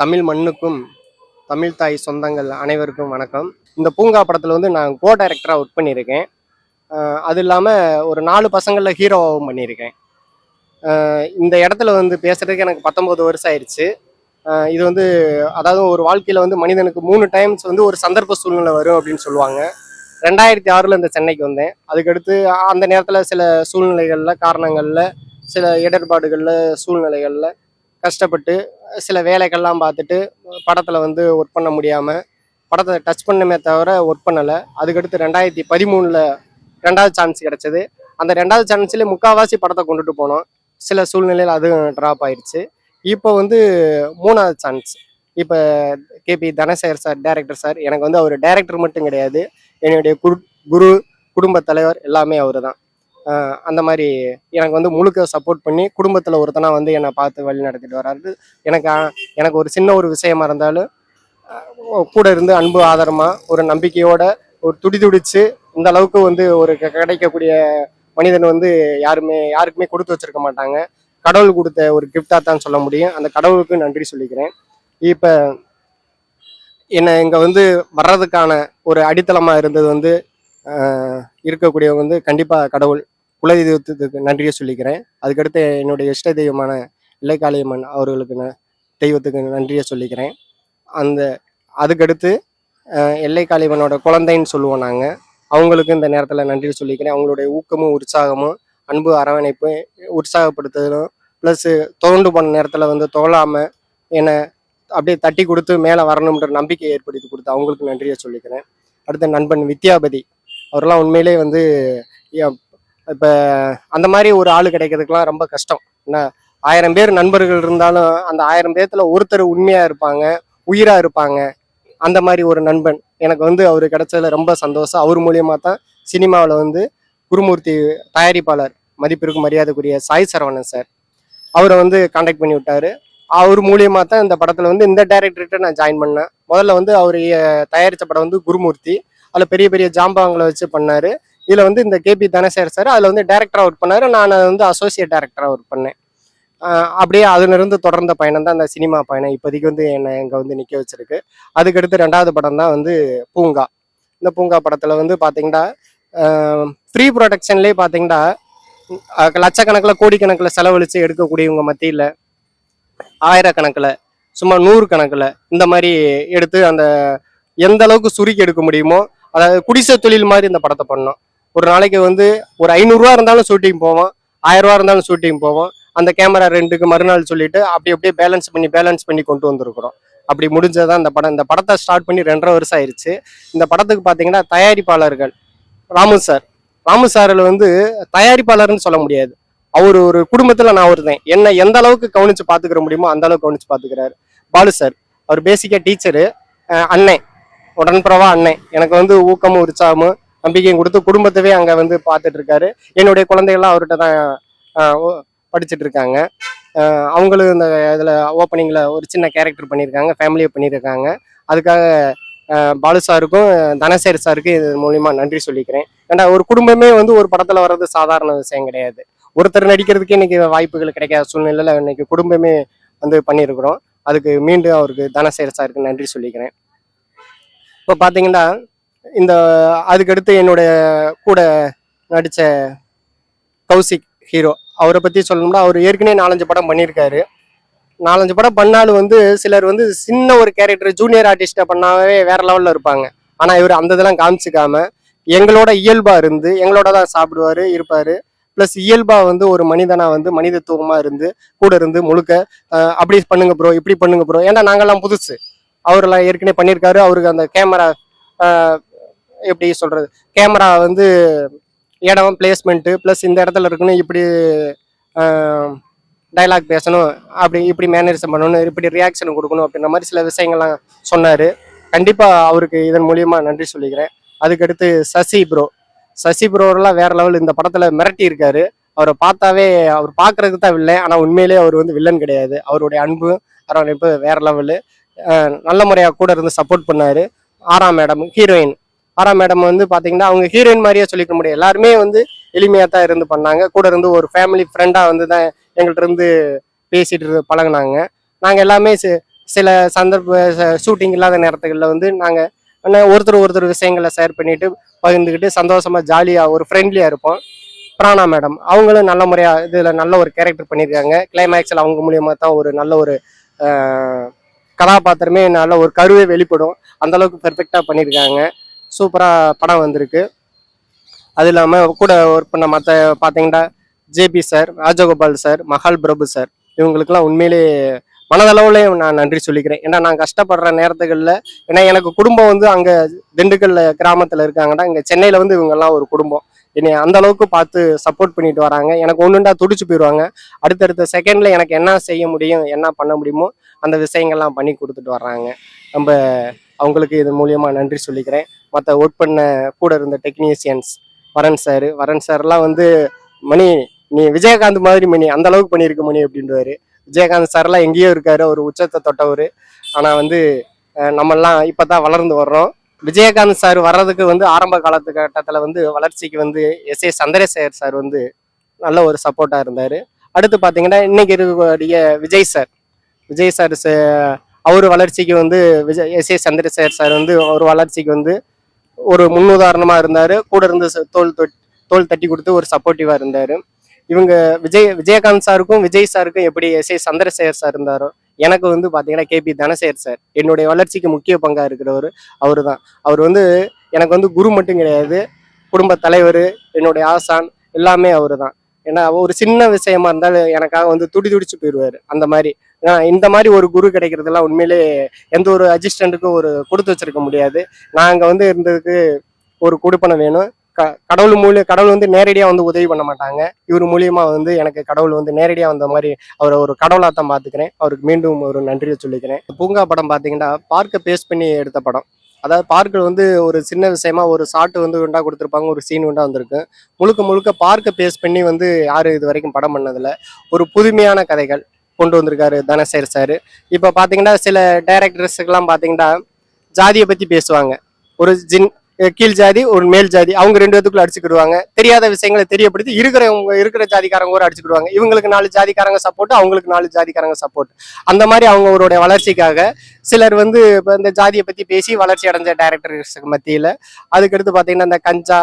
தமிழ் மண்ணுக்கும் தமிழ் தாய் சொந்தங்கள் அனைவருக்கும் வணக்கம். இந்த பூங்கா படத்தில் வந்து நான் கோ டைரக்டராக ஒர்க் பண்ணியிருக்கேன். அது இல்லாமல் ஒரு நாலு பசங்களில் ஹீரோவாகவும் பண்ணியிருக்கேன். இந்த இடத்துல வந்து பேசுகிறதுக்கு எனக்கு பத்தொம்போது வருஷம் ஆயிடுச்சு இது வந்து அதாவது ஒரு வாழ்க்கையில் வந்து மனிதனுக்கு மூணு டைம்ஸ் வந்து ஒரு சந்தர்ப்ப சூழ்நிலை வரும் அப்படின்னு சொல்லுவாங்க. ரெண்டாயிரத்தி ஆறில் இந்த சென்னைக்கு வந்தேன். அதுக்கடுத்து அந்த நேரத்தில் சில சூழ்நிலைகளில் காரணங்களில் சில இடர்பாடுகளில் சூழ்நிலைகளில் கஷ்டப்பட்டு சில வேலைகள்லாம் பார்த்துட்டு படத்தில் வந்து ஒர்க் பண்ண முடியாமல் படத்தை டச் பண்ணமே தவிர ஒர்க் பண்ணலை. அதுக்கடுத்து ரெண்டாயிரத்தி பதிமூணில் ரெண்டாவது சான்ஸ் கிடச்சிது. அந்த ரெண்டாவது சான்ஸ்லேயே முக்கால்வாசி படத்தை கொண்டுட்டு போனோம். சில சூழ்நிலையில் அதுவும் ட்ராப் ஆயிடுச்சு இப்போ வந்து மூணாவது சான்ஸ் இப்போ KB Dhanasekar sir director sir எனக்கு வந்து அவர் டேரக்டர் மட்டும் கிடையாது. என்னுடைய குரு குரு குடும்ப தலைவர் எல்லாமே அவர் தான் அந்த மாதிரி எனக்கு வந்து முழுக்க சப்போர்ட் பண்ணி குடும்பத்தில் ஒருத்தனா வந்து என்னை பார்த்து வழி நடத்திட்டு வராரு. எனக்கு எனக்கு ஒரு சின்ன ஒரு விஷயமா இருந்தாலும் கூட இருந்து அன்பு ஆதாரமாக ஒரு நம்பிக்கையோட ஒரு துடி துடிச்சு இந்த அளவுக்கு வந்து ஒரு க- கிடைக்கக்கூடிய மனிதன் வந்து யாருமே யாருக்குமே கொடுத்து வச்சிருக்க மாட்டாங்க. கடவுள் கொடுத்த ஒரு கிஃப்டாக தான் சொல்ல முடியும். அந்த கடவுளுக்கு நன்றி சொல்லிக்கிறேன். இப்போ என்னை இங்கே வந்து வர்றதுக்கான ஒரு அடித்தளமாக இருந்தது வந்து இருக்கக்கூடியவங்க வந்து கண்டிப்பாக கடவுள். குலதெய்வத்துக்கு நன்றியை சொல்லிக்கிறேன். அதுக்கடுத்து என்னுடைய இஷ்ட தெய்வமான இலைக்காளியம்மன் அவர்களுக்கு நான் தெய்வத்துக்கு நன்றியை சொல்லிக்கிறேன். அந்த அதுக்கடுத்து எல்லைக்காளியம்மனோட குழந்தைன்னு சொல்லுவோம் நாங்கள் அவங்களுக்கு இந்த நேரத்தில் நன்றி சொல்லிக்கிறேன். அவங்களுடைய ஊக்கமும் உற்சாகமும் அன்பு அரவணைப்பு உற்சாகப்படுத்துதலும் ப்ளஸ்ஸு தோண்டு போன நேரத்தில் வந்து தோலாமல் என்னை அப்படியே தட்டி கொடுத்து மேலே வரணுன்ற நம்பிக்கை ஏற்படுத்தி கொடுத்து அவங்களுக்கு நன்றியை சொல்லிக்கிறேன். அடுத்த நண்பன் வித்யாபதி. அவரெல்லாம் உண்மையிலே வந்து இப்போ அந்த மாதிரி ஒரு ஆள் கிடைக்கிறதுக்கெலாம் ரொம்ப கஷ்டம். என்ன ஆயிரம் பேர் நண்பர்கள் இருந்தாலும் அந்த ஆயிரம் பேர்த்தில் ஒருத்தர் உண்மையாக இருப்பாங்க உயிராக இருப்பாங்க. அந்த மாதிரி ஒரு நண்பன் எனக்கு வந்து அவர் கிடைச்சதுல ரொம்ப சந்தோஷம். அவர் மூலியமாக தான் சினிமாவில் வந்து குருமூர்த்தி தயாரிப்பாளர் மதிப்பிற்கு மரியாதைக்குரிய சாய் சரவணன் சார் அவரை வந்து காண்டாக்ட் பண்ணி விட்டாரு. அவர் மூலியமா தான் இந்த படத்தில் வந்து இந்த டைரக்டர்கிட்ட நான் ஜாயின் பண்ணேன். முதல்ல வந்து அவர் தயாரித்த படம் வந்து குருமூர்த்தி. அதில் பெரிய பெரிய ஜாம்பவங்களை வச்சு பண்ணார். இதில் வந்து இந்த கேபி தனசேர் சார் அதில் வந்து டேரக்டராக ஒர்க் பண்ணார். நான் வந்து அசோசியேட் டேரக்டராக ஒர்க் பண்ணேன். அப்படியே அதிலிருந்து தொடர்ந்த பயணம் தான் அந்த சினிமா பயணம். இப்போதைக்கு வந்து என்னை இங்கே வந்து நிற்க வச்சிருக்கு. அதுக்கடுத்து ரெண்டாவது படம் தான் வந்து பூங்கா. இந்த பூங்கா படத்தில் வந்து பார்த்தீங்கன்னா ப்ரீ ப்ரொடக்ஷன்லேயே பார்த்தீங்கன்னா லட்சக்கணக்கில் கோடிக்கணக்கில் செலவழித்து எடுக்கக்கூடியவங்க மத்தியில் ஆயிரக்கணக்கில் சும்மா நூறு கணக்கில் இந்த மாதிரி எடுத்து அந்த எந்த அளவுக்கு சுருக்கி எடுக்க முடியுமோ அதாவது குடிசை தொழில் மாதிரி இந்த படத்தை பண்ணோம். ஒரு நாளைக்கு வந்து ஒரு ஐநூறுரூவா இருந்தாலும் ஷூட்டிங் போவோம் ஆயிரரூவா இருந்தாலும் ஷூட்டிங் போவோம் அந்த கேமரா ரெண்டுக்கு மறுநாள் சொல்லிட்டு அப்படி அப்படியே பேலன்ஸ் பண்ணி பேலன்ஸ் பண்ணி கொண்டு வந்திருக்கிறோம். அப்படி முடிஞ்சதான் இந்த படம். இந்த படத்தை ஸ்டார்ட் பண்ணி ரெண்டரை வருஷம் ஆயிடுச்சு இந்த படத்துக்கு பார்த்தீங்கன்னா தயாரிப்பாளர்கள் ராமு சார். ராமு சாரில் வந்து தயாரிப்பாளர்னு சொல்ல முடியாது. அவர் ஒரு குடும்பத்தில் நான் ஒருத்தன் என்ன எந்த அளவுக்கு கவனித்து பார்த்துக்கிற முடியுமோ அந்த அளவுக்கு கவனித்து பார்த்துக்கிறாரு பாலு சார். அவர் பேசிக்காக டீச்சரு அண்ணன் உடன்பிறவா அண்ணன் எனக்கு வந்து ஊக்கமும் உற்சாகமும் நம்பிக்கையும் கொடுத்து குடும்பத்தவே அங்கே வந்து பார்த்துட்டு இருக்காரு. என்னுடைய குழந்தைகள்லாம் அவர்கிட்ட தான் படிச்சுட்டு இருக்காங்க. அவங்களும் இந்த இதில் ஓப்பனிங்கில் ஒரு சின்ன கேரக்டர் பண்ணியிருக்காங்க ஃபேமிலியை பண்ணியிருக்காங்க. அதுக்காக பாலு சாருக்கும் தனசேர் சாருக்கும் இது மூலியமா நன்றி சொல்லிக்கிறேன். ஏன்னா ஒரு குடும்பமே வந்து ஒரு படத்தில் வர்றது சாதாரண விஷயம் கிடையாது. ஒருத்தர் நடிக்கிறதுக்கு இன்னைக்கு வாய்ப்புகள் கிடைக்காத சூழ்நிலையில் இன்னைக்கு குடும்பமே வந்து பண்ணியிருக்கிறோம். அதுக்கு மீண்டும் அவருக்கு தனசேர் சாருக்கு நன்றி சொல்லிக்கிறேன். இப்போ பார்த்தீங்கன்னா இந்த அதுக்கடுத்து என்னுடைய கூட நடித்த கௌசிக் ஹீரோ. அவரை பற்றி சொல்லணும்னா அவர் ஏற்கனவே நாலஞ்சு படம் பண்ணியிருக்காரு. நாலஞ்சு படம் பண்ணாலும் வந்து சிலர் வந்து சின்ன ஒரு கேரக்டர் ஜூனியர் ஆர்டிஸ்ட்டை பண்ணாவே வேற லெவலில் இருப்பாங்க. ஆனால் இவர் அந்த இதெல்லாம் காமிச்சிக்காம எங்களோட இயல்பாக இருந்து எங்களோட தான் சாப்பிடுவார் இருப்பார். ப்ளஸ் இயல்பாக வந்து ஒரு மனிதனாக வந்து மனிதத்துவமாக இருந்து கூட இருந்து முழுக்க அப்படி பண்ணுங்க ப்ரோ இப்படி பண்ணுங்க ப்ரோ ஏன்னா நாங்கள்லாம் புதுசு. அவரெல்லாம் ஏற்கனவே பண்ணியிருக்காரு. அவருக்கு அந்த கேமரா எப்படி சொல்கிறது கேமரா வந்து இடம் பிளேஸ்மெண்ட்டு ப்ளஸ் இந்த இடத்துல இருக்கணும் இப்படி டைலாக் பேசணும் அப்படி இப்படி மேனரிசம் பண்ணணும் இப்படி ரியாக்ஷன் கொடுக்கணும் அப்படின்ற மாதிரி சில விஷயங்கள்லாம் சொன்னார். கண்டிப்பாக அவருக்கு இதன் மூலியமாக நன்றி சொல்லிக்கிறேன். அதுக்கடுத்து சசி ப்ரோ சசி ப்ரோலாம் வேற லெவல் இந்த படத்தில் மிரட்டி இருக்காரு. அவரை பார்த்தாவே அவர் பார்க்கறதுக்கு தான் வில்லன் ஆனால் உண்மையிலேயே அவர் வந்து வில்லன் கிடையாது. அவருடைய அன்பு அரவணைப்பு வேற லெவலு நல்ல முறையாக கூட இருந்து சப்போர்ட் பண்ணார். ஆறாம் மேடம் ஹீரோயின் ஆறாம் மேடம் வந்து பார்த்தீங்கன்னா அவங்க ஹீரோயின் மாதிரியே சொல்லிக்க முடியும். எல்லாருமே வந்து எளிமையாக தான் இருந்து பண்ணாங்க. கூட இருந்து ஒரு ஃபேமிலி ஃப்ரெண்டாக வந்து தான் எங்கள்கிட்ட இருந்து பேசிட்டு பழகினாங்க. நாங்கள் எல்லாமே சில சந்தர்ப்ப ஷூட்டிங் இல்லாத நேரத்துகளில் வந்து நாங்கள் ஒருத்தர் ஒருத்தர் விஷயங்களை ஷேர் பண்ணிட்டு பகிர்ந்துக்கிட்டு சந்தோஷமாக ஜாலியாக ஒரு ஃப்ரெண்ட்லியாக இருப்போம். பிராணா மேடம் அவங்களும் நல்ல முறையாக இதில் நல்ல ஒரு கேரக்டர் பண்ணியிருக்காங்க கிளைமேக்ஸில் அவங்க மூலியமாக தான் ஒரு நல்ல ஒரு கதாபாத்திரமே நல்ல ஒரு கருவே வெளிப்படும். அந்த அளவுக்கு பெர்ஃபெக்டாக பண்ணியிருக்காங்க சூப்பராக படம் வந்திருக்கு. அது இல்லாமல் கூட ஒர்க் பண்ண மற்ற பார்த்தீங்கன்னா JB sir Rajagopal sir Mahal Prabhu sir இவங்களுக்கெல்லாம் உண்மையிலே மனதளவுலையும் நான் நன்றி சொல்லிக்கிறேன். ஏன்னா நான் கஷ்டப்படுற நேரத்துகளில் ஏன்னா எனக்கு குடும்பம் வந்து அங்கே திண்டுக்கல்ல கிராமத்தில் இருக்காங்கன்னா இங்கே சென்னையில் வந்து இவங்கெல்லாம் ஒரு குடும்பம். என்னை அந்த அளவுக்கு பார்த்து சப்போர்ட் பண்ணிட்டு வராங்க. எனக்கு ஒன்றுண்டா துடிச்சு போயிடுவாங்க அடுத்தடுத்த செகண்ட்ல எனக்கு என்ன செய்ய முடியும் என்ன பண்ண முடியுமோ அந்த விஷயங்கள்லாம் பண்ணி கொடுத்துட்டு வர்றாங்க. நம்ம அவங்களுக்கு இது மூலியமா நன்றி சொல்லிக்கிறேன். மற்ற ஒர்க் பண்ண கூட இருந்த டெக்னீஷியன்ஸ் வரன் சார் வரன் சார்லாம் வந்து மணி நீ விஜயகாந்த் மாதிரி மணி அந்த அளவுக்கு பண்ணியிருக்க மணி அப்படின்றவாரு விஜயகாந்த் சார்லாம் எங்கேயோ இருக்காரு ஒரு உச்சத்தை தொட்டவர். ஆனால் வந்து நம்மெல்லாம் இப்போ தான் வளர்ந்து வர்றோம். விஜயகாந்த் சார் வர்றதுக்கு வந்து ஆரம்ப காலத்து கட்டத்தில் வந்து வளர்ச்சிக்கு வந்து எஸ் ஏ சந்திரசேகர் சார் வந்து நல்ல ஒரு சப்போர்ட்டாக இருந்தார். அடுத்து பார்த்தீங்கன்னா இன்னைக்கு இருக்கக்கூடிய விஜய் சார் விஜய் சார் அவர் வளர்ச்சிக்கு வந்து Vijay S A Chandrasekar sir வந்து அவர் வளர்ச்சிக்கு வந்து ஒரு முன்னுதாரணமாக இருந்தார். கூட இருந்து ச- தோல் தொட்- தோல் தட்டி கொடுத்து ஒரு சப்போர்ட்டிவாக இருந்தார். இவங்க விஜய் விஜயகாந்த் சாருக்கும் விஜய் சாருக்கும் எப்படி எஸ் ஏ சந்திரசேகர் சார் இருந்தாரோ எனக்கு வந்து பார்த்தீங்கன்னா கேபி தனசேகர் சார் என்னுடைய வளர்ச்சிக்கு முக்கிய பங்காக இருக்கிறவர் அவர் தான் அவர் வந்து எனக்கு வந்து குரு மட்டும் கிடையாது. குடும்ப தலைவர் என்னுடைய ஆசான் எல்லாமே அவர் தான் ஏன்னா ஒரு சின்ன விஷயமா இருந்தாலும் எனக்காக வந்து துடி துடிச்சு போயிடுவார் அந்த மாதிரி. இந்த மாதிரி ஒரு குரு கிடைக்கிறதெல்லாம் உண்மையிலே எந்த ஒரு அசிஸ்டண்ட்டுக்கும் ஒரு கொடுத்து வச்சிருக்க முடியாது. நாங்கள் வந்து இருந்ததுக்கு ஒரு கொடுப்பனை வேணும். க கடவுள் மூலிய கடவுள் வந்து நேரடியாக வந்து உதவி பண்ண மாட்டாங்க. இவர் மூலியமா வந்து எனக்கு கடவுள் வந்து நேரடியாக வந்த மாதிரி அவரை ஒரு கடவுளாக தான் பார்த்துக்கிறேன். அவருக்கு மீண்டும் ஒரு நன்றியை சொல்லிக்கிறேன். பூங்கா படம் பார்த்தீங்கன்னா பார்க்கை பேஸ் பண்ணி எடுத்த படம். அதாவது பார்க்கில் வந்து ஒரு சின்ன விஷயமா ஒரு ஷாட்டு வந்து உண்டா கொடுத்துருப்பாங்க ஒரு சீன் உண்டா வந்திருக்கு. முழுக்க முழுக்க பார்க்கை பேஸ் பண்ணி வந்து யாரும் இது வரைக்கும் படம் பண்ணதில்ல. ஒரு புதுமையான கதைகள். கொண்டு வந்திருக்காரு தனசேர் சார். இப்போ பார்த்தீங்கன்னா சில டைரக்டர்ஸுக்கெல்லாம் பார்த்தீங்கன்னா ஜாதியை பற்றி பேசுவாங்க. ஒரு ஜின் கீழ் ஜாதி ஒரு மேல் ஜாதி அவங்க ரெண்டு பேத்துக்குள்ள அடிச்சுக்கிடுவாங்க. தெரியாத விஷயங்களை தெரியப்படுத்தி இருக்கிறவங்க இருக்கிற ஜாதிக்காரங்க கூட அடிச்சுக்கிடுவாங்க. இவங்களுக்கு நாலு ஜாதிக்காரங்க சப்போர்ட் அவங்களுக்கு நாலு ஜாதிக்காரங்க சப்போர்ட் அந்த மாதிரி அவங்களுடைய வளர்ச்சிக்காக சிலர் வந்து இப்போ இந்த ஜாதியை பற்றி பேசி வளர்ச்சி அடைஞ்ச டைரக்டர்ஸுக்கு மத்தியில் அதுக்கடுத்து பார்த்தீங்கன்னா இந்த கஞ்சா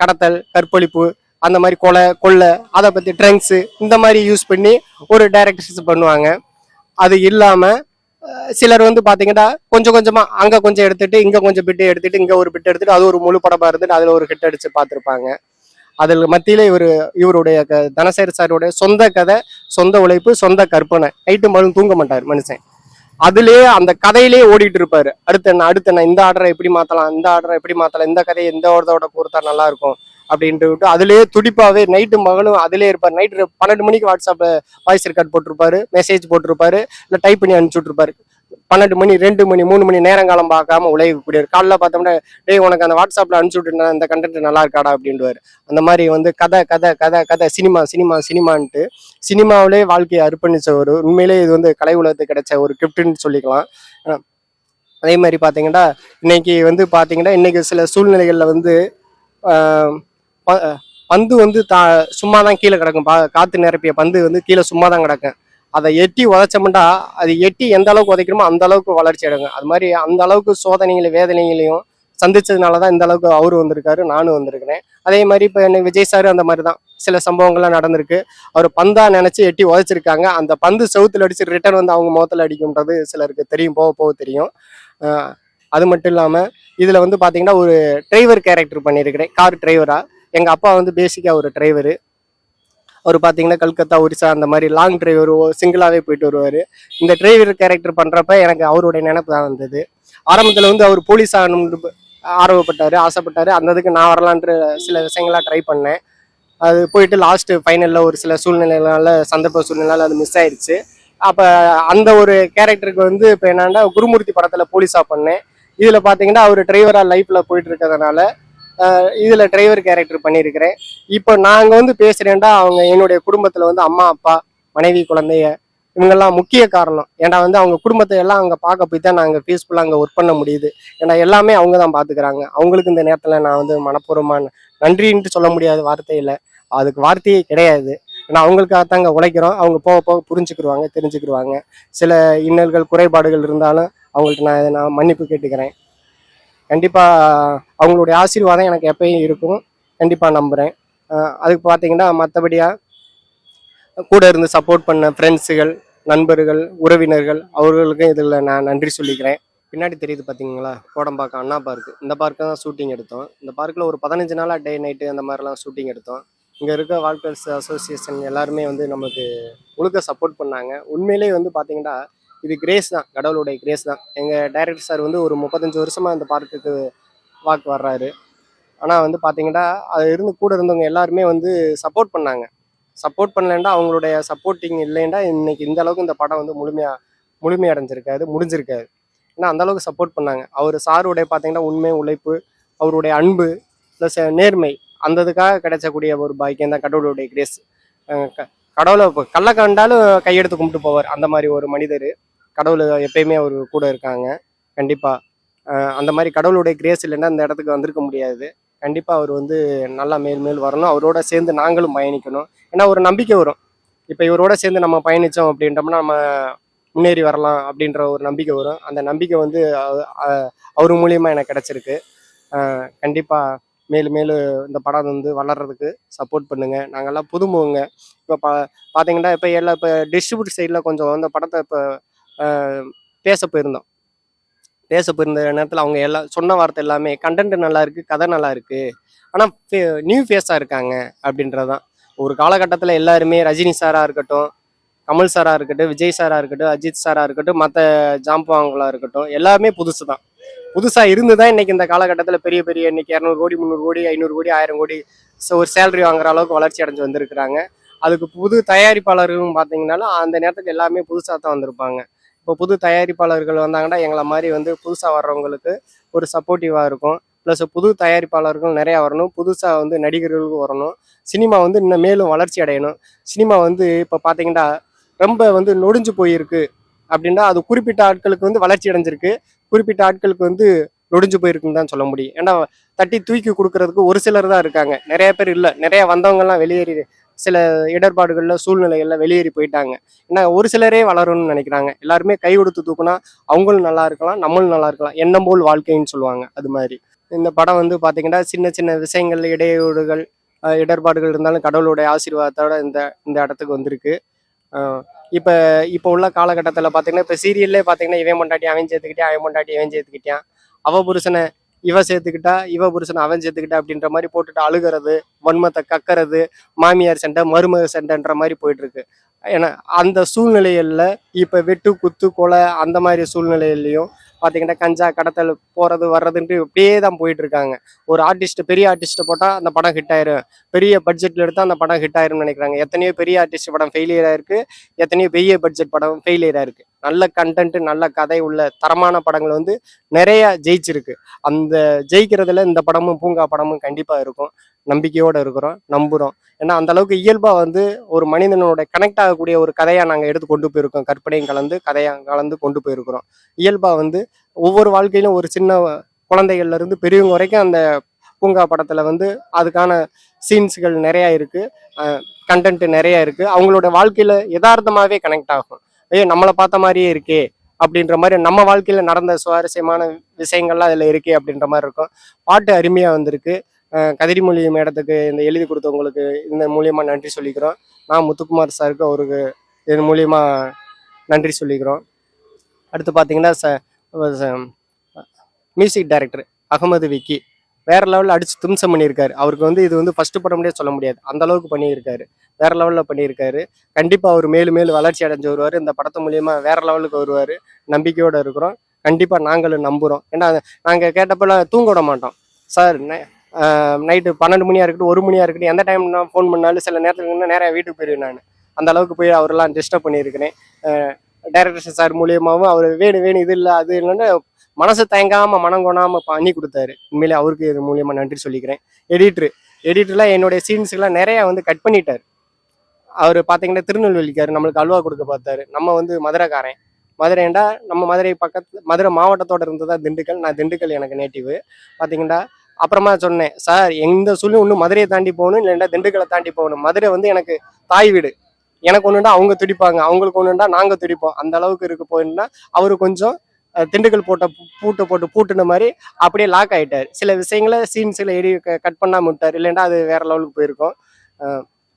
கடத்தல் கற்பழிப்பு அந்த மாதிரி கொலை கொள்ளை அதை பற்றி ட்ரங்க்ஸு இந்த மாதிரி யூஸ் பண்ணி ஒரு டைரக்டர்ஸ் பண்ணுவாங்க. அது இல்லாமல் சிலர் வந்து பார்த்தீங்கன்னா கொஞ்சம் கொஞ்சமாக அங்கே கொஞ்சம் எடுத்துட்டு இங்கே கொஞ்சம் பிட்டு எடுத்துட்டு இங்கே ஒரு பிட்டு எடுத்துட்டு அது ஒரு முழு படமாக இருந்துட்டு அதில் ஒரு ஹிட் அடித்து பார்த்துருப்பாங்க அதில் மத்தியில இவர் இவருடைய க தனசேகர் சாருடைய சொந்த கதை சொந்த உழைப்பு சொந்த கற்பனை நைட்டு மழும் தூங்க மாட்டார் மனுஷன். அதுலேயே அந்த கதையிலேயே ஓடிட்டு இருப்பாரு. அடுத்த என்ன அடுத்த என்ன இந்த ஆர்டரை எப்படி மாத்தலாம் இந்த ஆர்டரை எப்படி மாத்தலாம் இந்த கதையை இந்த ஓடத்தோட கொடுத்தா நல்லா இருக்கும். அப்படின்ட்டு விட்டு அதுலேயே துடிப்பாகவே நைட்டு மகளும் அதிலே இருப்பார். நைட்டு பன்னெண்டு மணிக்கு வாட்ஸ்அப்பில் வாய்ஸ் ரெக்கார்ட் போட்டிருப்பாரு மெசேஜ் போட்டிருப்பாரு இல்லை டைப் பண்ணி அனுப்பிச்சுட்ருப்பாரு பன்னெண்டு மணி ரெண்டு மணி மூணு மணி நேரங்காலம் பார்க்காம உழைக்கக்கூடிய காலைல பார்த்தோம்னா டேய் உனக்கு அந்த வாட்ஸ்அப்பில் அனுப்பிச்சு விட்டுருந்தா இந்த கண்டென்ட் நல்லா இருக்காடா? அப்படின்டுவாரு அந்த மாதிரி வந்து கதை கதை கதை கதை சினிமா சினிமா சினிமான்ட்டு சினிமாவிலே வாழ்க்கையை அர்ப்பணிச்ச ஒரு உண்மையிலே இது வந்து கலை உலகத்துக்கு கிடைச்ச ஒரு கிஃப்ட்னு சொல்லிக்கலாம். அதே மாதிரி பார்த்தீங்கன்னா இன்னைக்கு வந்து பார்த்தீங்கன்னா இன்னைக்கு சில சூழ்நிலைகளில் வந்து பந்து வந்து தா சும்மா தான் கீழே கிடக்கும். பா காற்று நிரப்பிய பந்து வந்து கீழே சும்மா தான் கிடக்கும். அதை எட்டி உதைச்சோம்னா அது எட்டி எந்த அளவுக்கு உதைக்கணுமோ அந்த அளவுக்கு வளர்ச்சி அடைங்க அது மாதிரி அந்த அளவுக்கு சோதனைகளையும் வேதனைகளையும் சந்திச்சதுனால தான் இந்த அளவுக்கு அவர் வந்திருக்காரு நானும் வந்திருக்கிறேன். அதே மாதிரி இப்போ என்ன விஜய் சார் அந்த மாதிரி தான் சில சம்பவங்கள்லாம் நடந்திருக்கு. அவர் பந்தா நினைச்சு எட்டி உதைச்சிருக்காங்க. அந்த பந்து செவுத்துல அடிச்சு ரிட்டர்ன் வந்து அவங்க முகத்தில் அடிக்கும்ன்றது சிலருக்கு தெரியும். போக போக தெரியும். அது மட்டும் இல்லாமல் இதில் வந்து பார்த்தீங்கன்னா ஒரு டிரைவர் கேரக்டர் பண்ணியிருக்கிறேன். கார் டிரைவராக எங்கள் அப்பா வந்து பேசிக்காக ஒரு டிரைவர் அவர் பார்த்தீங்கன்னா கல்கத்தா ஒரிசா அந்த மாதிரி லாங் டிரைவர் சிங்கிளாகவே போயிட்டு வருவார். இந்த டிரைவர் கேரக்டர் பண்ணுறப்ப எனக்கு அவருடைய நினைப்பு தான் வந்தது. ஆரம்பத்தில் வந்து அவர் போலீஸ் ஆகணும்னு ஆர்வப்பட்டார் ஆசைப்பட்டார். அந்த இதுக்கு நான் வரலான்ற சில விஷயங்களாக ட்ரை பண்ணேன். அது போயிட்டு லாஸ்ட்டு ஃபைனலில் ஒரு சில சூழ்நிலைகளால் சந்தர்ப்ப சூழ்நிலையால அது மிஸ் ஆயிடுச்சு அப்போ அந்த ஒரு கேரக்டருக்கு வந்து இப்போ என்னன்னா குருமூர்த்தி படத்தில் போலீஸாக பண்ணேன். இதில் பார்த்தீங்கன்னா அவர் டிரைவராக லைஃப்பில் போயிட்டு இருக்கிறதுனால இதில் டிரைவர் கேரக்டர் பண்ணியிருக்கிறேன் இப்போ நாங்கள் வந்து பேசுகிறேன்டா அவங்க என்னுடைய குடும்பத்தில் வந்து அம்மா அப்பா மனைவி குழந்தைய இவங்கெல்லாம் முக்கிய காரணம். ஏன்னா வந்து அவங்க குடும்பத்தை எல்லாம் அங்கே பார்க்க போய் தான் நாங்கள் பீஸ்ஃபுல்லாக அங்கே ஒர்க் பண்ண முடியுது. ஏன்னா எல்லாமே அவங்க தான் பார்த்துக்கிறாங்க அவங்களுக்கு இந்த நேரத்தில் நான் வந்து மனப்பூர்வமான நன்றின்ட்டு சொல்ல முடியாத வார்த்தையில் அதுக்கு வார்த்தையே கிடையாது. ஏன்னா அவங்களுக்காக தாங்க உழைக்கிறோம். அவங்க போக போக புரிஞ்சுக்கிடுவாங்க தெரிஞ்சுக்கிடுவாங்க சில இன்னல்கள் குறைபாடுகள் இருந்தாலும் அவங்கள்ட்ட நான் நான் மன்னிப்பு கேட்டுக்கிறேன். கண்டிப்பாக அவங்களுடைய ஆசீர்வாதம் எனக்கு எப்பயும் இருக்கும். கண்டிப்பாக நம்புகிறேன் அதுக்கு பார்த்தீங்கன்னா மற்றபடியாக கூட இருந்து சப்போர்ட் பண்ண ஃப்ரெண்ட்ஸுகள் நண்பர்கள் உறவினர்கள் அவர்களுக்கும் இதில் நான் நன்றி சொல்லிக்கிறேன். பின்னாடி தெரியுது பார்த்தீங்களா கோடம்பாக்கம் அண்ணா பார்க் இந்த பார்க்கு தான் ஷூட்டிங் எடுத்தோம். இந்த பார்க்கில் ஒரு பதினஞ்சு நாளாக டே நைட்டு அந்த மாதிரிலாம் ஷூட்டிங் எடுத்தோம். இங்கே இருக்க வால்கர்ஸ் அசோசியேஷன் எல்லாருமே வந்து நமக்கு முழுக்க சப்போர்ட் பண்ணாங்க. உண்மையிலேயே வந்து பார்த்தீங்கன்னா இது கிரேஸ் தான் கடவுளுடைய கிரேஸ் தான். எங்கள் டைரக்டர் சார் வந்து ஒரு முப்பத்தஞ்சு வருஷமாக இந்த பார்க்குக்கு வாக்கு வர்றாரு. ஆனால் வந்து பார்த்தீங்கன்னா அது இருந்து கூட இருந்தவங்க எல்லாருமே வந்து சப்போர்ட் பண்ணாங்க. சப்போர்ட் பண்ணலன்னா அவங்களுடைய சப்போர்ட்டிங் இல்லைன்னா இன்னைக்கு இந்த அளவுக்கு இந்த படம் வந்து முழுமையாக முழுமையடைஞ்சிருக்காது முடிஞ்சிருக்காது. ஏன்னா அந்த அளவுக்கு சப்போர்ட் பண்ணாங்க. அவர் சாருடைய பார்த்தீங்கன்னா உண்மை உழைப்பு அவருடைய அன்பு ப்ளஸ் நேர்மை அந்த இதுக்காக கிடைச்சக்கூடிய ஒரு பாக்கியம் தான் கடவுளுடைய கிரேஸ் கடவுளை கள்ள கண்டாலும் கையெடுத்து கும்பிட்டு போவார் அந்த மாதிரி ஒரு மனிதர். கடவுள் எப்பயுமே அவர் கூட இருக்காங்க. கண்டிப்பாக அந்த மாதிரி கடவுளுடைய கிரேஸ் இல்லைன்னா இந்த இடத்துக்கு வந்திருக்க முடியாது. கண்டிப்பாக அவர் வந்து நல்லா மேல் மேல் வரணும். அவரோட சேர்ந்து நாங்களும் பயணிக்கணும். ஏன்னா ஒரு நம்பிக்கை வரும். இப்போ இவரோட சேர்ந்து நம்ம பயணித்தோம் அப்படின்றோம்னா நம்ம முன்னேறி வரலாம் அப்படின்ற ஒரு நம்பிக்கை வரும். அந்த நம்பிக்கை வந்து அவர் மூலியமாக எனக்கு கிடச்சிருக்கு. கண்டிப்பாக மேலும் மேலும் இந்த படம் வந்து வளர்றதுக்கு சப்போர்ட் பண்ணுங்க. நாங்கெல்லாம் புதுமுகங்க இப்போ பா பார்த்தீங்கன்னா இப்போ எல்லா இப்போ டிஸ்ட்ரிபியூட் சைடில் கொஞ்சம் அந்த படத்தை இப்போ பேச போயிருந்தோம். பேச போயிருந்த நேரத்தில் அவங்க எல்லாம் சொன்ன வார்த்தை எல்லாமே கண்டென்ட் நல்லா இருக்குது கதை நல்லா இருக்குது ஆனால் நியூ ஃபேஸாக இருக்காங்க அப்படின்றதான் ஒரு காலகட்டத்தில் எல்லாருமே ரஜினி சாராக இருக்கட்டும் கமல் சாராக இருக்கட்டும் விஜய் சாராக இருக்கட்டும் அஜித் சாராக இருக்கட்டும் மற்ற ஜாம்பவாங்களாக இருக்கட்டும் எல்லாமே புதுசு தான் புதுசாக இருந்து தான் இன்றைக்கி இந்த காலகட்டத்தில் பெரிய பெரிய இன்றைக்கி இரநூறு கோடி முந்நூறு கோடி ஐநூறு கோடி ஆயிரம் கோடி ஸோ ஒரு சேலரி வாங்குற அளவுக்கு வளர்ச்சி அடைஞ்சு வந்திருக்கிறாங்க. அதுக்கு புது தயாரிப்பாளர்களும் பார்த்தீங்கன்னாலும் அந்த நேரத்துக்கு எல்லாமே புதுசாக தான் வந்திருப்பாங்க. இப்போ புது தயாரிப்பாளர்கள் வந்தாங்கன்னா எங்களை மாதிரி வந்து புதுசாக வர்றவங்களுக்கு ஒரு சப்போர்ட்டிவாக இருக்கும். ப்ளஸ் புது தயாரிப்பாளர்கள் நிறையா வரணும். புதுசாக வந்து நடிகர்களுக்கும் வரணும். சினிமா வந்து இன்னும் மேலும் வளர்ச்சி அடையணும். சினிமா வந்து இப்போ பார்த்தீங்கன்னா ரொம்ப வந்து நொடிஞ்சு போயிருக்கு அப்படின்னா அது குறிப்பிட்ட ஆட்களுக்கு வந்து வளர்ச்சி அடைஞ்சிருக்கு. குறிப்பிட்ட ஆட்களுக்கு வந்து நொடிஞ்சு போயிருக்குன்னு தான் சொல்ல முடியும். ஏன்னா தட்டி தூக்கி கொடுக்கறதுக்கு ஒரு சிலர் தான் இருக்காங்க. நிறைய பேர் இல்லை. நிறைய வந்தவங்கலாம் வெளியேறி சில இடர்பாடுகளில் சூழ்நிலைகளில் வெளியேறி போயிட்டாங்க. ஏன்னா ஒரு சிலரே வளரணும்னு நினைக்கிறாங்க. எல்லாருமே கை கொடுத்து தூக்குனா அவங்களும் நல்லா இருக்கலாம் நம்மளும் நல்லா இருக்கலாம். எண்ணம் போல் வாழ்க்கைன்னு சொல்லுவாங்க அது மாதிரி. இந்த படம் வந்து பார்த்தீங்கன்னா சின்ன சின்ன விஷயங்கள் இடையூறுகள் இடர்பாடுகள் இருந்தாலும் கடவுளுடைய ஆசீர்வாதத்தோட இந்த இந்த இடத்துக்கு வந்திருக்கு. இப்போ இப்போ உள்ள காலகட்டத்தில் பார்த்தீங்கன்னா இப்போ சீரியல்லே பார்த்தீங்கன்னா இவன் பொண்டாட்டி அவன் சேர்த்துக்கிட்டே அவன் பொண்டாட்டி இவன் சேர்த்துக்கிட்டான். அவ புருஷனை இவ சேர்த்துக்கிட்டா இவ புருஷனை அவன் சேர்த்துக்கிட்டா அப்படின்ற மாதிரி போட்டுட்டு அழுகிறது வன்மத்தை கக்கறது மாமியார் சண்டை மருமக சண்டைன்ற மாதிரி போயிட்டு இருக்கு ஏன்னா அந்த சூழ்நிலைகளில் இப்ப வெட்டு குத்து கொலை அந்த மாதிரி சூழ்நிலையிலையும் பாத்தீங்கன்னா கஞ்சா கடத்தல் போறது வர்றதுன்ட்டு இப்படியே தான் போயிட்டு இருக்காங்க ஒரு ஆர்டிஸ்ட் பெரிய ஆர்டிஸ்ட்டை போட்டா அந்த படம் ஹிட் ஆயிரும். பெரிய பட்ஜெட்ல எடுத்தா அந்த படம் ஹிட் ஆயிரும்னு நினைக்கிறாங்க. எத்தனையோ பெரிய ஆர்டிஸ்ட் படம் ஃபெயிலியர் ஆயிருக்கு. எத்தனையோ பெரிய பட்ஜெட் படம் ஃபெயிலியர் ஆயிருக்கு. நல்ல கண்டென்ட் நல்ல கதை உள்ள தரமான படங்கள் வந்து நிறைய ஜெயிச்சிருக்கு. அந்த ஜெயிக்கிறதுல இந்த படமும் பூங்கா படமும் கண்டிப்பாக இருக்கும். நம்பிக்கையோடு இருக்கிறோம் நம்புகிறோம் ஏன்னா அந்த அளவுக்கு இயல்பாக வந்து ஒரு மனிதனோட கனெக்ட் ஆகக்கூடிய ஒரு கதையாக நாங்கள் எடுத்து கொண்டு போயிருக்கோம். கற்பனையும் கலந்து கதையாக கலந்து கொண்டு போயிருக்கிறோம். இயல்பா வந்து ஒவ்வொரு வாழ்க்கையிலும் ஒரு சின்ன குழந்தைகள்லேருந்து பெரியவங்க வரைக்கும் அந்த பூங்கா படத்தில் வந்து அதுக்கான சீன்ஸ்கள் நிறையா இருக்குது கண்டென்ட் நிறையா இருக்குது அவங்களோட வாழ்க்கையில் யதார்த்தமாகவே கனெக்ட் ஆகும். ஐயோ நம்மளை பார்த்த மாதிரியே இருக்கே அப்படின்ற மாதிரி நம்ம வாழ்க்கையில நடந்த சுவாரஸ்யமான விஷயங்கள்லாம் அதில் இருக்கே அப்படின்ற மாதிரி இருக்கும். பாட்டு அருமையாக வந்திருக்கு. அஹ் கதிரிமொழி மேடத்துக்கு இந்த எழுதி கொடுத்தவங்களுக்கு இந்த மூலியமா நன்றி சொல்லிக்கிறோம். நான் முத்துக்குமார் சாருக்கு அவருக்கு இதன் மூலியமா நன்றி சொல்லிக்கிறோம். அடுத்து பார்த்தீங்கன்னா ச மியூசிக் டைரக்டர் அகமது விக்கி. வேற லெவலில் அடிச்சு தும்சம் பண்ணியிருக்காரு. அவருக்கு வந்து இது வந்து ஃபர்ஸ்ட் படம்னே சொல்ல முடியாது. அந்த அளவுக்கு பண்ணியிருக்காரு. வேற லெவலில் பண்ணியிருக்காரு. கண்டிப்பாக அவர் மேலும் மேலும் வளர்ச்சி அடைஞ்சு வருவார். இந்த படத்து மூலியமா வேற லெவலுக்கு வருவார். நம்பிக்கையோடு இருக்கிறோம். கண்டிப்பாக நாங்களும் நம்புகிறோம் ஏன்னா நாங்கள் கேட்டப்பெல்லாம் தூங்க விட மாட்டோம். சார் நைட்டு பன்னெண்டு மணியாக இருக்கட்டும் ஒரு மணியாக இருக்கட்டும் எந்த டைம் நான் ஃபோன் பண்ணாலும் சில நேரத்துக்கு நேராக வீட்டுக்கு போயிடுவேன் நான். அந்த அளவுக்கு போய் அவரெல்லாம் டிஸ்டர்ப் பண்ணியிருக்கிறேன். டைரக்டர் சார் மூலியமாகவும் அவர் வேணும் வேணும் இது இல்லை அது இல்லைன்னு மனசு தயங்காம மனம் கொணாம பண்ணி கொடுத்தாரு. உண்மையிலே அவருக்கு இது மூலியமா நன்றி சொல்லிக்கிறேன். எடிட்ரு எடிட்டர்லாம் என்னுடைய சீன்ஸ்க்கெல்லாம் நிறைய வந்து கட் பண்ணிட்டார். அவர் பார்த்தீங்கன்னா திருநெல்வேலிக்காரு நம்மளுக்கு அல்வா கொடுக்க பார்த்தாரு. நம்ம வந்து மதுரைக்காரன். மதுரைண்டா நம்ம மதுரை பக்கத்து மதுரை மாவட்டத்தோட இருந்ததா திண்டுக்கல்? நான் திண்டுக்கல் எனக்கு நேட்டிவ் பார்த்தீங்கன்னா அப்புறமா சொன்னேன் சார் எந்த சொல்லி ஒன்று மதுரையை தாண்டி போகணும் இல்லைண்டா திண்டுக்கலை தாண்டி போகணும். மதுரை வந்து எனக்கு தாய் வீடு. எனக்கு ஒன்றுண்டா அவங்க துடிப்பாங்க. அவங்களுக்கு ஒன்றுண்டா நாங்கள் துடிப்போம். அந்த அளவுக்கு இருக்க போயிருந்தா அவர் கொஞ்சம் திண்டுக்கல் போட்ட பூட்டை போட்டு பூட்டுன மாதிரி அப்படியே லாக் ஆயிட்டார். சில விஷயங்களை சீன்ஸில் எடி கட் பண்ணாமல் விட்டார். இல்லைன்னா அது வேற லெவலுக்கு போயிருக்கோம்.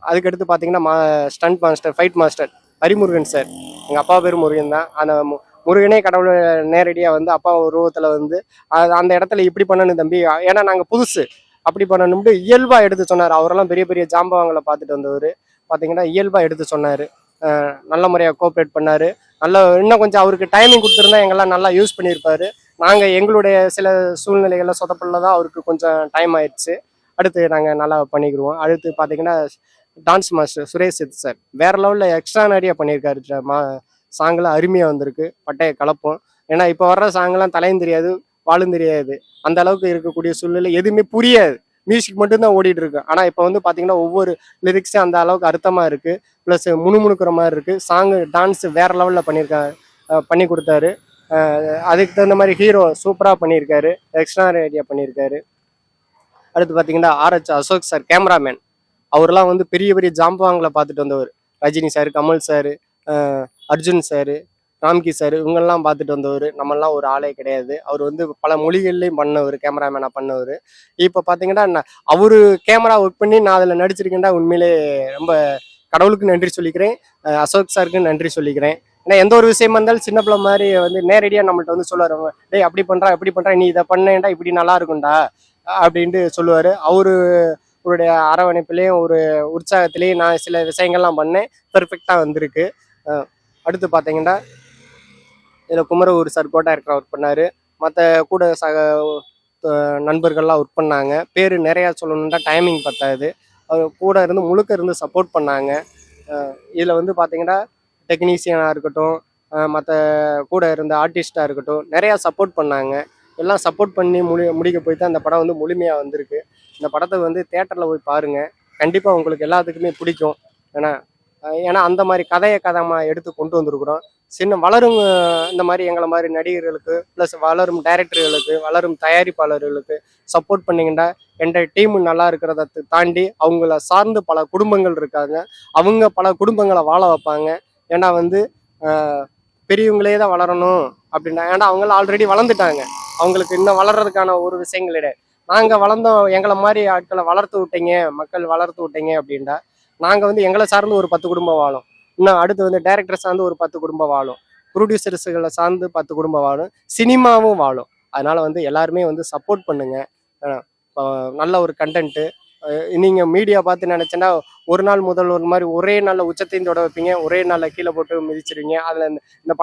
அதுக்கடுத்து பார்த்தீங்கன்னா மா stunt master fight master Harimurugan sir எங்கள் அப்பா பேர் முருகன் தான். அந்த மு- முருகனே கடவுள் நேரடியாக வந்து அப்பா உருவத்தில் வந்து அந்த இடத்துல இப்படி பண்ணணும் தம்பி. ஏன்னா நாங்கள் புதுசு. அப்படி பண்ணணும்னு இயல்பாக எடுத்து சொன்னார். அவரெல்லாம் பெரிய பெரிய ஜாம்பவங்களை பார்த்துட்டு வந்தவர். பார்த்தீங்கன்னா இயல்பாக எடுத்து சொன்னார். நல்ல முறையாக கோஆப்ரேட் பண்ணார். நல்ல இன்னும் கொஞ்சம் அவருக்கு டைமிங் கொடுத்துருந்தா எங்கெல்லாம் நல்லா யூஸ் பண்ணியிருப்பாரு. நாங்கள் எங்களுடைய சில சூழ்நிலைகளில் சொதப்பல்ல தான் அவருக்கு கொஞ்சம் டைம் ஆயிடுச்சு. அடுத்து நாங்கள் நல்லா பண்ணிக்கிடுவோம் அடுத்து பார்த்தீங்கன்னா dance master Suresh Sid sir வேற லெவலில் எக்ஸ்ட்ரா நிறைய பண்ணியிருக்காரு மா சாங்கெல்லாம் அருமையாக வந்திருக்கு. பட்டையை கலப்போம். ஏன்னா இப்போ வர்ற சாங்கெல்லாம் தலையும் தெரியாது வாழும் தெரியாது. அந்த அளவுக்கு இருக்கக்கூடிய சூழ்நிலை எதுவுமே புரியாது. மியூசிக் மட்டும்தான் ஓடிட்டு இருக்கு. ஆனால் இப்போ வந்து பார்த்தீங்கன்னா ஒவ்வொரு லிரிக்ஸும் அந்த அளவுக்கு அர்த்தமாக இருக்கு. ப்ளஸ் முணுமுணுக்கிற மாதிரி இருக்கு. சாங்கு டான்ஸ் வேற லெவலில் பண்ணியிருக்காரு பண்ணி கொடுத்தாரு. அதுக்கு தகுந்த மாதிரி ஹீரோ சூப்பராக பண்ணியிருக்காரு எக்ஸ்ட்ரா ஐடியா பண்ணியிருக்காரு அடுத்து பார்த்தீங்கன்னா ஆர்எச் அசோக் சார் கேமராமேன் அவர்லாம் வந்து பெரிய பெரிய ஜாம்பவாங்களை பார்த்துட்டு வந்தவர். Rajini sir Kamal sir Arjun sir Ramki sir இவங்கெல்லாம் பார்த்துட்டு வந்தவர். நம்மெல்லாம் ஒரு ஆளே கிடையாது. அவர் வந்து பல மொழிகள்லையும் பண்ணவர் கேமராமேனாக பண்ணவர். இப்போ பார்த்தீங்கன்னா நான் அவர் கேமரா ஒர்க் பண்ணி நான் அதில் நடிச்சிருக்கேன்டா உண்மையிலே ரொம்ப கடவுளுக்கு நன்றி சொல்லிக்கிறேன். அசோக் சாருக்கு நன்றி சொல்லிக்கிறேன். ஏன்னா எந்த ஒரு விஷயமா இருந்தாலும் சின்ன பிள்ளை மாதிரி வந்து நேரடியாக நம்மள்ட்ட வந்து சொல்லுவார். டேய் அப்படி பண்ணுறா இப்படி பண்ணுறா நீ இதை பண்ணேன்டா இப்படி நல்லா இருக்கும்டா அப்படின்ட்டு சொல்லுவார். அவரு அவருடைய அரவணைப்புலேயும் ஒரு உற்சாகத்திலையும் நான் சில விஷயங்கள்லாம் பண்ணேன். பெர்ஃபெக்டாக வந்திருக்கு. அடுத்து பார்த்தீங்கன்னா இதில் குமரகுரு சார் கோட்டா இருக்கிற ஒர்க் பண்ணார். மற்ற கூட சக நண்பர்கள்லாம் ஒர்க் பண்ணாங்க. பேர் நிறையா சொல்லணுன்னா டைமிங் பத்தாது. அவர் கூட இருந்து முழுக்க இருந்து சப்போர்ட் பண்ணாங்க. இதில் வந்து பார்த்தீங்கன்னா டெக்னீஷியனாக இருக்கட்டும் மற்ற கூட இருந்த ஆர்டிஸ்டாக இருக்கட்டும் நிறையா சப்போர்ட் பண்ணாங்க. எல்லாம் சப்போர்ட் பண்ணி முடி முடிக்க போய் தான் இந்த படம் வந்து முழுமையாக வந்திருக்கு. இந்த படத்தை வந்து தேட்டரில் போய் பாருங்கள் கண்டிப்பாக உங்களுக்கு எல்லாத்துக்குமே பிடிக்கும். ஏன்னா ஏன்னா அந்த மாதிரி கதையை கதமாக எடுத்து கொண்டு வந்திருக்கிறோம். சின்ன வளரும் இந்த மாதிரி எங்களை மாதிரி நடிகர்களுக்கு ப்ளஸ் வளரும் டைரக்டர்களுக்கு வளரும் தயாரிப்பாளர்களுக்கு சப்போர்ட் பண்ணிங்கன்னா என்ற டீம் நல்லா இருக்கிறத தாண்டி அவங்கள சார்ந்து பல குடும்பங்கள் இருக்காங்க. அவங்க பல குடும்பங்களை வாழ வைப்பாங்க. ஏன்னா வந்து பெரியவங்களே தான் வளரணும் அப்படின்னா ஏன்னா அவங்கள ஆல்ரெடி வளர்ந்துட்டாங்க. அவங்களுக்கு இன்னும் வளர்றதுக்கான ஒரு விஷயங்கள் கிடையாது நாங்கள் வளர்ந்தோம் எங்களை மாதிரி ஆட்களை வளர்த்து விட்டீங்க மக்கள் வளர்த்து விட்டீங்க அப்படின்டா நாங்கள் வந்து எங்களை சார்ந்து ஒரு பத்து குடும்பம் வாழும். இன்னும் அடுத்து வந்து டேரக்டர் சார்ந்து ஒரு பத்து குடும்பம் வாழும். ப்ரொடியூசர்ஸுகளை சார்ந்து பத்து குடும்பம் வாழும். சினிமாவும் வாழும். அதனால வந்து எல்லாருமே வந்து சப்போர்ட் பண்ணுங்க. நல்ல ஒரு கண்டென்ட்டு நீங்கள் மீடியா பார்த்து நினச்சேன்னா ஒரு நாள் முதல் ஒரு மாதிரி ஒரே நாளில் உச்சத்தையும் தொட வைப்பீங்க. ஒரே நாளில் கீழே போட்டு மிதிச்சிருவீங்க. அதில் இந்த இந்த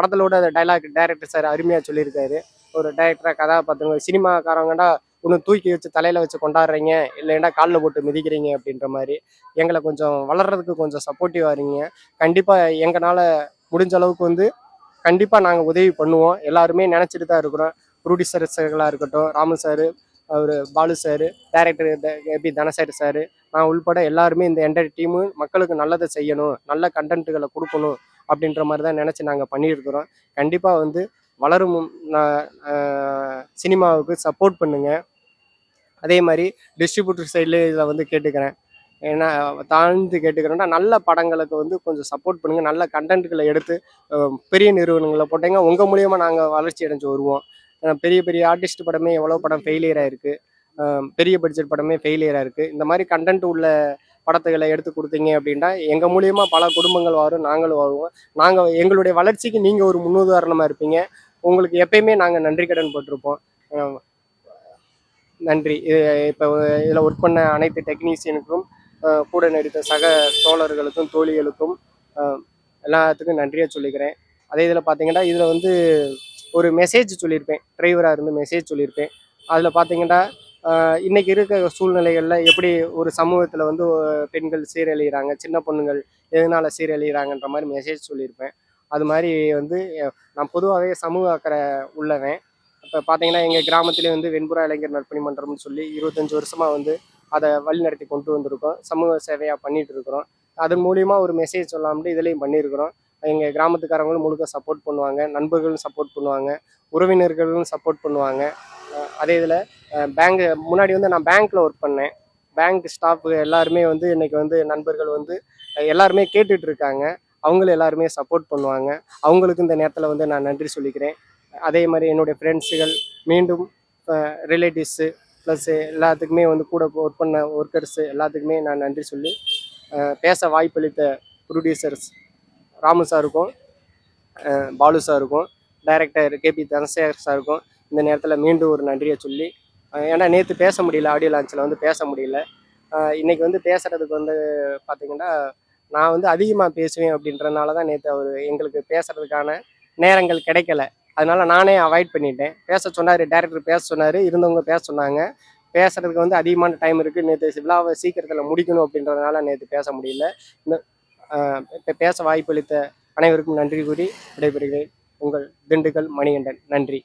அந்த டைலாக் டைரக்டர் சார் அருமையாக சொல்லியிருக்காரு. ஒரு டைரக்டராக கதாபாத்திரங்கள் சினிமாக்காரங்கன்னா ஒன்று தூக்கி வச்சு தலையில் வச்சு கொண்டாடுறீங்க இல்லைன்னா காலில் போட்டு மிதிக்கிறீங்க அப்படின்ற மாதிரி எங்களை கொஞ்சம் வளர்கிறதுக்கு கொஞ்சம் சப்போர்ட்டிவாக இருங்க. கண்டிப்பாக எங்களால் முடிஞ்ச அளவுக்கு வந்து கண்டிப்பாக நாங்கள் உதவி பண்ணுவோம். எல்லாருமே நினச்சிட்டு தான் இருக்கிறோம். ப்ரொடியூசர்ஸுகளாக இருக்கட்டும் ராமு சார் அவர் Balu sir director AB Dhanaseri sir நான் உள்பட எல்லாருமே இந்த என்டையர் டீமு மக்களுக்கு நல்லதை செய்யணும் நல்ல கண்டென்ட்டுகளை கொடுக்கணும் அப்படின்ற மாதிரி தான் நினச்சி நாங்கள் பண்ணியிருக்கிறோம். கண்டிப்பாக வந்து வளரும் சினிமாவுக்கு சப்போர்ட் பண்ணுங்க. அதே மாதிரி டிஸ்ட்ரிபியூட்டர் சைடில் இதில் வந்து கேட்டுக்கிறேன். ஏன்னா தாழ்ந்து கேட்டுக்கிறேன்னா நல்ல படங்களுக்கு வந்து கொஞ்சம் சப்போர்ட் பண்ணுங்க. நல்ல கண்டென்ட்டுகளை எடுத்து பெரிய நிறுவனங்களை போட்டீங்க உங்கள் மூலியமாக நாங்கள் வளர்ச்சி அடைஞ்சு வருவோம். ஏன்னா பெரிய பெரிய ஆர்டிஸ்ட் படமே எவ்வளோ படம் ஃபெயிலியர் ஆயிருக்கு. பெரிய பட்ஜெட் படமே ஃபெயிலியராக இருக்குது இந்த மாதிரி கண்டென்ட் உள்ள படத்துகளை எடுத்து கொடுத்தீங்க அப்படின்னா எங்கள் மூலியமாக பல குடும்பங்கள் வரும் நாங்களும் வருவோம். நாங்கள் எங்களுடைய வளர்ச்சிக்கு நீங்கள் ஒரு முன்னுதாரணமாக இருப்பீங்க. உங்களுக்கு எப்பயுமே நாங்கள் நன்றி கடன் போட்டிருப்போம். நன்றி. நன்றி இப்போ இதில் ஒர்க் பண்ண அனைத்து டெக்னீஷியனுக்கும் கூட நடித்த சக தோழர்களுக்கும் தோழிகளுக்கும் எல்லாத்துக்கும் நன்றியாக சொல்லிக்கிறேன். அதே இதில் பார்த்தீங்கன்னா இதில் வந்து ஒரு மெசேஜ் சொல்லியிருப்பேன். டிரைவராக இருந்து மெசேஜ் சொல்லியிருப்பேன். அதில் பார்த்தீங்கன்னா இன்றைக்கி இருக்கிற இருக்க சூழ்நிலைகளில் எப்படி ஒரு சமூகத்தில் வந்து பெண்கள் சீரழிகிறாங்க சின்ன பொண்ணுங்கள் எதனால் சீரழிகிறாங்கன்ற மாதிரி மெசேஜ் சொல்லியிருப்பேன். அது மாதிரி வந்து நான் பொதுவாகவே சமூக அக்கறை உள்ளவன். இப்போ பார்த்தீங்கன்னா எங்கள் கிராமத்திலே வந்து வெண்புறா இளைஞர் நற்பணி மன்றம்னு சொல்லி இருபத்தஞ்சி வருஷமாக வந்து அதை வழிநடத்தி கொண்டு வந்திருக்கோம். சமூக சேவையாக பண்ணிட்டு இருக்கிறோம். அதன் மூலியமா ஒரு மெசேஜ் சொல்லாமட்டு இதுலேயும் பண்ணியிருக்கிறோம். எங்கள் கிராமத்துக்காரங்களும் முழுக்க சப்போர்ட் பண்ணுவாங்க. நண்பர்களும் சப்போர்ட் பண்ணுவாங்க. உறவினர்களும் சப்போர்ட் பண்ணுவாங்க. அதே இதில் பேங்க் முன்னாடி வந்து நான் பேங்க்கில் ஒர்க் பண்ணேன். பேங்க் ஸ்டாஃப் எல்லாருமே வந்து இன்றைக்கி வந்து நண்பர்கள் வந்து எல்லாருமே கேட்டுட்ருக்காங்க அவங்களும் எல்லாருமே சப்போர்ட் பண்ணுவாங்க. அவங்களுக்கு இந்த நேரத்தில் வந்து நான் நன்றி சொல்லிக்கிறேன். அதே மாதிரி என்னுடைய ஃப்ரெண்ட்ஸுகள் மீண்டும் ரிலேட்டிவ்ஸு ப்ளஸ் எல்லாத்துக்குமே வந்து கூட ஒர்க் பண்ண ஒர்க்கர்ஸு எல்லாத்துக்குமே நான் நன்றி சொல்லி பேச வாய்ப்பளித்த ப்ரொடியூசர்ஸ் ராமு சாருக்கும் பாலு சாருக்கும் டைரக்டர் கேபி தனசேகர் சாருக்கும் இந்த நேரத்தில் மீண்டும் ஒரு நன்றியை சொல்லி ஏன்னா நேற்று பேச முடியல ஆடியோ லான்ச்சில் வந்து பேச முடியல. இன்றைக்கி வந்து பேசுகிறதுக்கு வந்து பார்த்திங்கன்னா நான் வந்து அதிகமாக பேசுவேன் அப்படின்றனால தான் நேற்று அவர் எங்களுக்கு பேசுறதுக்கான நேரங்கள் கிடைக்கல. அதனால நானே அவாய்ட் பண்ணிட்டேன். பேச சொன்னார் டேரக்டர் பேச சொன்னார் இருந்தவங்க பேச சொன்னாங்க. பேசுறதுக்கு வந்து அதிகமான டைம் இருக்குது நேற்று விழாவை சீக்கிரத்தில் முடிக்கணும் அப்படின்றதுனால நேற்று பேச முடியல. இன்னும் ஆஹ் பேச வாய்ப்பளித்த அனைவருக்கும் நன்றி கூறி விடைபெறுகிறேன். உங்கள் திண்டுக்கல் மணிகண்டன். நன்றி.